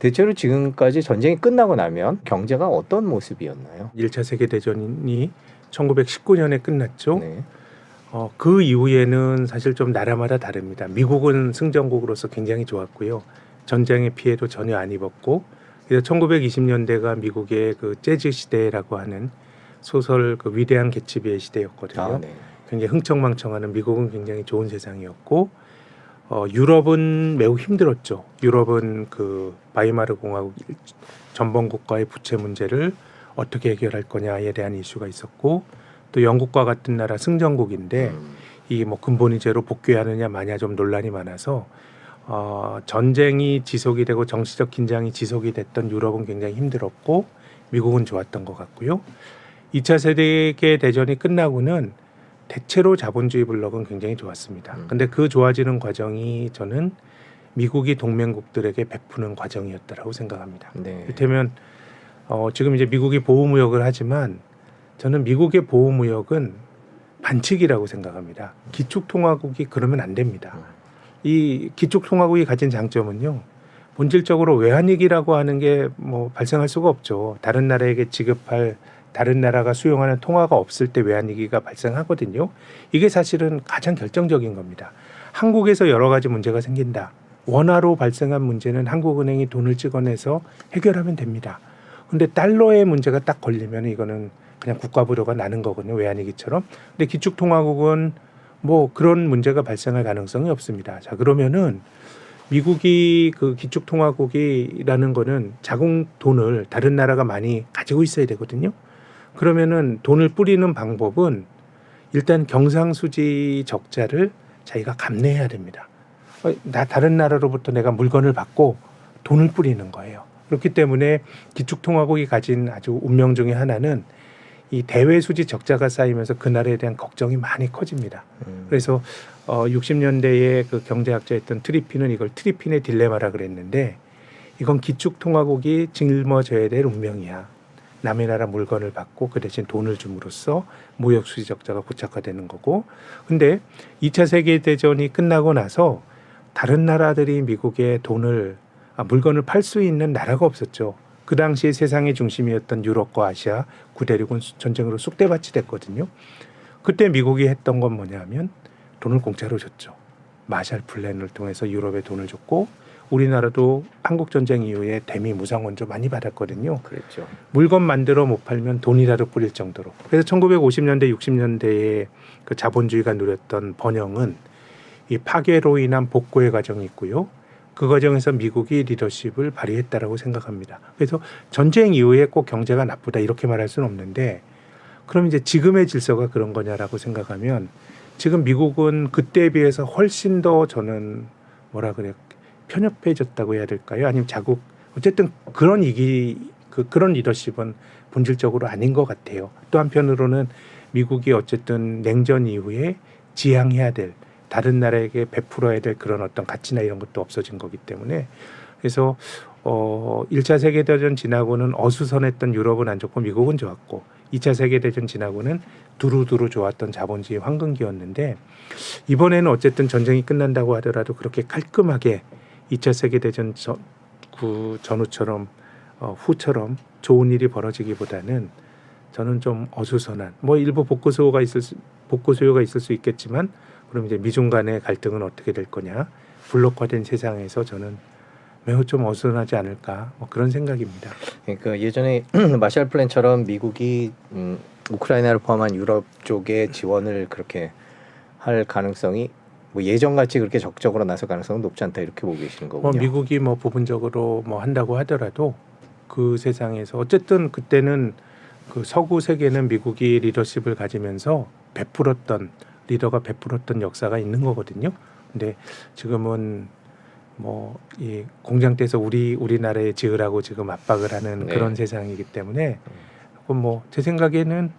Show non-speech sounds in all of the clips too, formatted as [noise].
대체로 지금까지 전쟁이 끝나고 나면 경제가 어떤 모습이었나요? 1차 세계 대전이 1919년에 끝났죠. 네. 어, 그 이후에는 사실 좀 나라마다 다릅니다. 미국은 승전국으로서 굉장히 좋았고요. 전쟁의 피해도 전혀 안 입었고, 그래서 1920년대가 미국의 그 재즈 시대라고 하는 소설 그 위대한 개츠비의 시대였거든요. 아, 네. 굉장히 흥청망청하는 미국은 굉장히 좋은 세상이었고, 어, 유럽은 매우 힘들었죠. 유럽은 그 바이마르 공화국 일- 전범 국가의 부채 문제를 어떻게 해결할 거냐에 대한 이슈가 있었고, 또 영국과 같은 나라 승전국인데 음. 이뭐 근본이제로 복귀하느냐 마냐 좀 논란이 많아서 어, 전쟁이 지속이 되고 정치적 긴장이 지속이 됐던 유럽은 굉장히 힘들었고 미국은 좋았던 것 같고요. 2차 세계 대전이 끝나고는 대체로 자본주의 블록은 굉장히 좋았습니다. 음. 근데 그 좋아지는 과정이 저는 미국이 동맹국들에게 베푸는 과정이었다라고 생각합니다. 네. 이를테면 어, 지금 이제 미국이 보호무역을 하지만 저는 미국의 보호무역은 반칙이라고 생각합니다. 기축통화국이 그러면 안 됩니다. 음. 이 기축통화국이 가진 장점은요. 본질적으로 외환위기라고 하는 게 뭐 발생할 수가 없죠. 다른 나라에게 지급할 다른 나라가 수용하는 통화가 없을 때 외환위기가 발생하거든요. 이게 사실은 가장 결정적인 겁니다. 한국에서 여러 가지 문제가 생긴다. 원화로 발생한 문제는 한국은행이 돈을 찍어내서 해결하면 됩니다. 근데 달러의 문제가 딱 걸리면 이거는 그냥 국가 부도가 나는 거거든요. 외환위기처럼. 근데 기축통화국은 뭐 그런 문제가 발생할 가능성이 없습니다. 자, 그러면은 미국이 그 기축통화국이라는 거는 자국 돈을 다른 나라가 많이 가지고 있어야 되거든요. 그러면은 돈을 뿌리는 방법은 일단 경상수지 적자를 자기가 감내해야 됩니다. 어, 나 다른 나라로부터 내가 물건을 받고 돈을 뿌리는 거예요. 그렇기 때문에 기축통화국이 가진 아주 운명 중에 하나는 이 대외 수지 적자가 쌓이면서 그 나라에 대한 걱정이 많이 커집니다. 음. 그래서 어 60년대에 그 경제학자였던 트리핀은 이걸 트리핀의 딜레마라 그랬는데 이건 기축통화국이 짊어져야 될 운명이야. 남의 나라 물건을 받고 그 대신 돈을 줌으로써 무역 수지 적자가 고착화되는 거고. 근데 2차 세계 대전이 끝나고 나서 다른 나라들이 미국에 돈을 아, 물건을 팔 수 있는 나라가 없었죠. 그 당시에 세상의 중심이었던 유럽과 아시아 구대륙은 수- 전쟁으로 쑥대밭이 됐거든요. 그때 미국이 했던 건 뭐냐면 돈을 공짜로 줬죠. 마샬 플랜을 통해서 유럽에 돈을 줬고 우리나라도 한국 전쟁 이후에 대미 무상 원조 많이 받았거든요. 그랬죠. 물건 만들어 못 팔면 돈이라도 뿌릴 정도로. 그래서 1950년대 60년대에 그 자본주의가 누렸던 번영은 이 파괴로 인한 복구의 과정이 있고요. 그 과정에서 미국이 리더십을 발휘했다라고 생각합니다. 그래서 전쟁 이후에 꼭 경제가 나쁘다 이렇게 말할 수는 없는데 그럼 이제 지금의 질서가 그런 거냐라고 생각하면 지금 미국은 그때에 비해서 훨씬 더 저는 뭐라 그래 편협해졌다고 해야 될까요? 아니면 자국 어쨌든 그런 이기 그 그런 리더십은 본질적으로 아닌 것 같아요. 또 한편으로는 미국이 어쨌든 냉전 이후에 지향해야 될 다른 나라에게 베풀어야 될 그런 어떤 가치나 이런 것도 없어진 거기 때문에 그래서 어 1차 세계 대전 지나고는 어수선했던 유럽은 안 좋고 미국은 좋았고 2차 세계 대전 지나고는 두루두루 좋았던 자본주의 황금기였는데 이번에는 어쨌든 전쟁이 끝난다고 하더라도 그렇게 깔끔하게 2차 세계 대전 전, 그 전후처럼 어, 후처럼 좋은 일이 벌어지기보다는 저는 좀 어수선한 뭐 일부 복구 수요가 있을 수, 복구 수요가 있을 수 있겠지만 그럼 이제 미중 간의 갈등은 어떻게 될 거냐 블록화된 세상에서 저는 매우 좀 어수선하지 않을까 뭐 그런 생각입니다. 그러니까 예전에 [clears throat] 마샬 플랜처럼 미국이 음, 우크라이나를 포함한 유럽 쪽에 지원을 그렇게 할 가능성이 뭐 예전같이 그렇게 적극적으로 나설 가능성은 높지 않다 이렇게 보고 계시는 뭐 거군요. 미국이 뭐 부분적으로 뭐 한다고 하더라도 그 세상에서 어쨌든 그때는 그 서구 세계는 미국이 리더십을 가지면서 베풀었던 리더가 베풀었던 역사가 있는 거거든요. 근데 지금은 뭐 이 공장대에서 우리 우리나라에 지으라고 지금 압박을 하는 네. 그런 세상이기 때문에 그건 뭐제 생각에는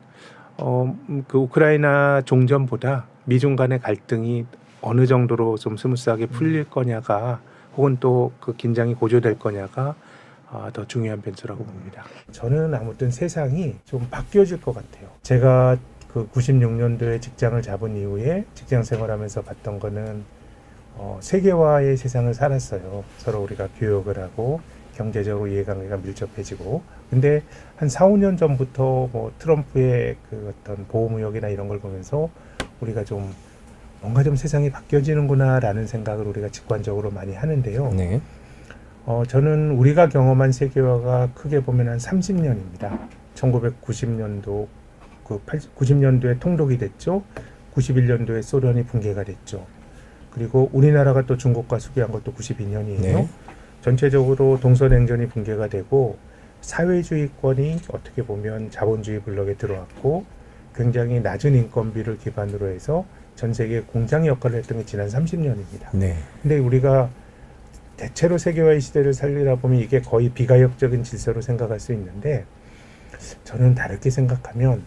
어 그 우크라이나 종전보다 미중 간의 갈등이 어느 정도로 좀 스무스하게 풀릴 거냐가 혹은 또 그 긴장이 고조될 거냐가 아, 더 중요한 변수라고 봅니다. 저는 아무튼 세상이 좀 바뀌어질 것 같아요. 제가 그 96년도에 직장을 잡은 이후에 직장 생활하면서 봤던 거는 어, 세계화의 세상을 살았어요. 서로 우리가 교역을 하고 경제적으로 이해관계가 밀접해지고 근데 한 4, 5년 전부터 뭐 트럼프의 그 어떤 보호무역이나 이런 걸 보면서 우리가 좀 뭔가 좀 세상이 바뀌어지는구나라는 생각을 우리가 직관적으로 많이 하는데요. 네. 어, 저는 우리가 경험한 세계화가 크게 보면 한 30년입니다. 1990년도 그 80, 90년도에 통독이 됐죠. 91년도에 소련이 붕괴가 됐죠. 그리고 우리나라가 또 중국과 수교한 것도 92년이에요. 네. 전체적으로 동서냉전이 붕괴가 되고 사회주의권이 어떻게 보면 자본주의 블록에 들어왔고 굉장히 낮은 인건비를 기반으로 해서 전 세계 공장 역할을 했던 게 지난 30년입니다. 네. 근데 우리가 대체로 세계화의 시대를 살리다 보면 이게 거의 비가역적인 질서로 생각할 수 있는데 저는 다르게 생각하면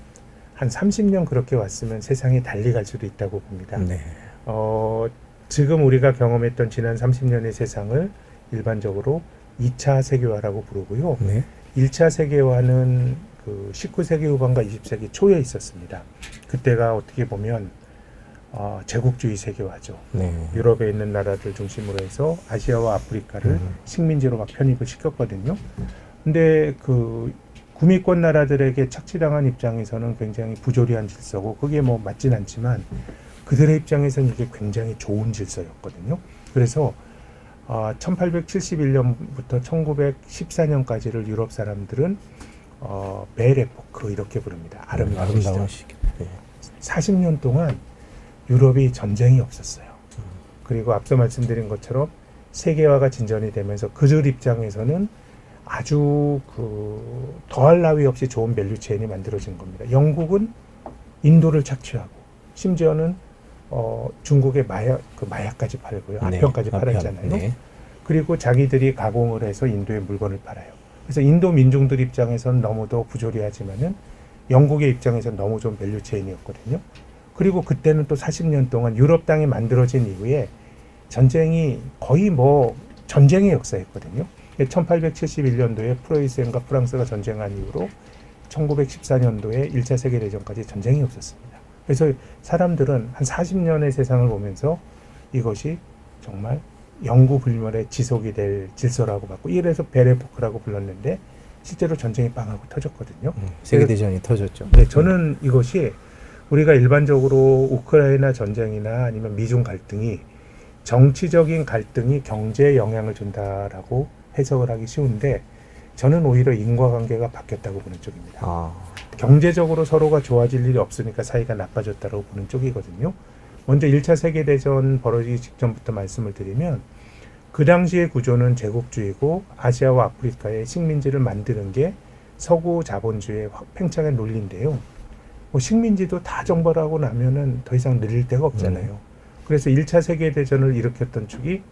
한 30년 그렇게 왔으면 세상이 달리 갈 수도 있다고 봅니다. 네. 어, 지금 우리가 경험했던 지난 30년의 세상을 일반적으로 2차 세계화라고 부르고요. 네. 1차 세계화는 그 19세기 후반과 20세기 초에 있었습니다. 그때가 어떻게 보면 어, 제국주의 세계화죠. 네. 유럽에 있는 나라들 중심으로 해서 아시아와 아프리카를 음. 식민지로 막 편입을 시켰거든요. 근데 그 구미권 나라들에게 착취당한 입장에서는 굉장히 부조리한 질서고 그게 뭐 맞진 않지만 그들의 입장에서는 이게 굉장히 좋은 질서였거든요. 그래서 어, 1871년부터 1914년까지를 유럽 사람들은 어, 벨에포크 이렇게 부릅니다. 아름다운, 시절. 아름다운 시기. 네. 40년 동안 유럽이 전쟁이 없었어요. 그리고 앞서 말씀드린 것처럼 세계화가 진전이 되면서 그들 입장에서는 아주 그 더할 나위 없이 좋은 밸류 체인이 만들어진 겁니다. 영국은 인도를 착취하고 심지어는 어, 중국의 마약 그 마약까지 팔고요. 네. 아편까지 아편. 팔았잖아요. 네. 그리고 자기들이 가공을 해서 인도에 물건을 팔아요. 그래서 인도 민중들 입장에서는 너무도 부조리하지만은 영국의 입장에서는 너무 좀 밸류 체인이었거든요. 그리고 그때는 또 40년 동안 유럽 땅이 만들어진 이후에 전쟁이 거의 뭐 전쟁의 역사였거든요. 1871년도에 프로이센과 프랑스가 전쟁한 이후로 1914년도에 1차 세계대전까지 전쟁이 없었습니다. 그래서 사람들은 한 40년의 세상을 보면서 이것이 정말 영구불멸의 지속이 될 질서라고 봤고 이래서 베레포크라고 불렀는데 실제로 전쟁이 빵하고 터졌거든요. 음, 세계대전이 터졌죠. 네, 저는 이것이 우리가 일반적으로 우크라이나 전쟁이나 아니면 미중 갈등이 정치적인 갈등이 경제에 영향을 준다라고 해석을 하기 쉬운데 저는 오히려 인과관계가 바뀌었다고 보는 쪽입니다. 아, 경제적으로 서로가 좋아질 일이 없으니까 사이가 나빠졌다고 보는 쪽이거든요. 먼저 1차 세계대전 벌어지기 직전부터 말씀을 드리면 그 당시의 구조는 제국주의고 아시아와 아프리카의 식민지를 만드는 게 서구 자본주의의 확 팽창의 논리인데요. 뭐 식민지도 다 정벌하고 나면은 더 이상 늘릴 데가 없잖아요. 그래서 1차 세계대전을 일으켰던 축이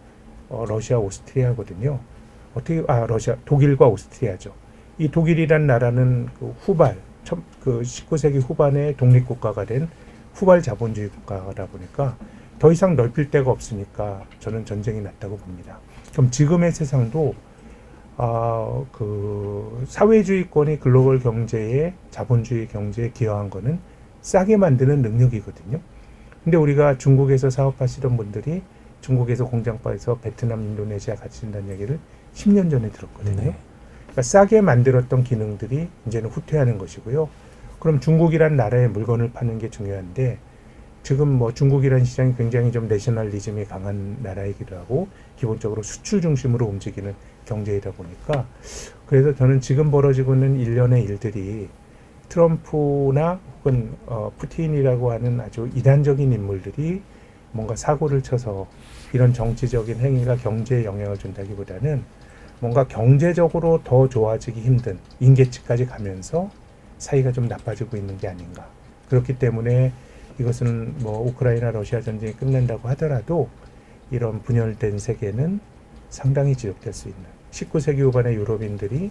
어, 러시아, 오스트리아거든요. 어떻게 아 러시아, 독일과 오스트리아죠. 이 독일이란 나라는 그 후발, 첫, 그 19세기 후반에 독립국가가 된 후발 자본주의 국가다 보니까 더 이상 넓힐 데가 없으니까 저는 전쟁이 났다고 봅니다. 그럼 지금의 세상도 아, 그 사회주의권이 글로벌 경제에 자본주의 경제에 기여한 거는 싸게 만드는 능력이거든요. 근데 우리가 중국에서 사업하시던 분들이 중국에서 공장바에서 베트남, 인도네시아 같이 쓴다는 얘기를 10년 전에 들었거든요. 네. 그러니까 싸게 만들었던 기능들이 이제는 후퇴하는 것이고요. 그럼 중국이란 나라에 물건을 파는 게 중요한데 지금 뭐 중국이라는 시장이 굉장히 좀 내셔널리즘이 강한 나라이기도 하고 기본적으로 수출 중심으로 움직이는 경제이다 보니까 그래서 저는 지금 벌어지고 있는 일련의 일들이 트럼프나 혹은 어, 푸틴이라고 하는 아주 이단적인 인물들이 뭔가 사고를 쳐서 이런 정치적인 행위가 경제에 영향을 준다기보다는 뭔가 경제적으로 더 좋아지기 힘든 인계치까지 가면서 사이가 좀 나빠지고 있는 게 아닌가. 그렇기 때문에 이것은 뭐 우크라이나 러시아 전쟁이 끝난다고 하더라도 이런 분열된 세계는 상당히 지속될 수 있는 19세기 후반의 유럽인들이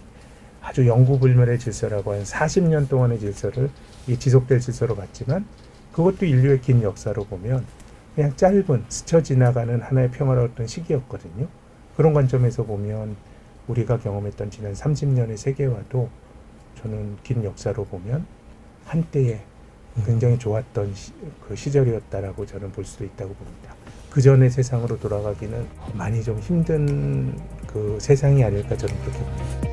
아주 영구불멸의 질서라고 한 40년 동안의 질서를 이 지속될 질서로 봤지만 그것도 인류의 긴 역사로 보면 그냥 짧은 스쳐 지나가는 하나의 평화로웠던 시기였거든요. 그런 관점에서 보면 우리가 경험했던 지난 30년의 세계화도 저는 긴 역사로 보면 한때의 굉장히 좋았던 시, 그 시절이었다라고 저는 볼 수도 있다고 봅니다. 그 전의 세상으로 돌아가기는 많이 좀 힘든 그그 세상이 아닐까 저는 그렇게 봅니다.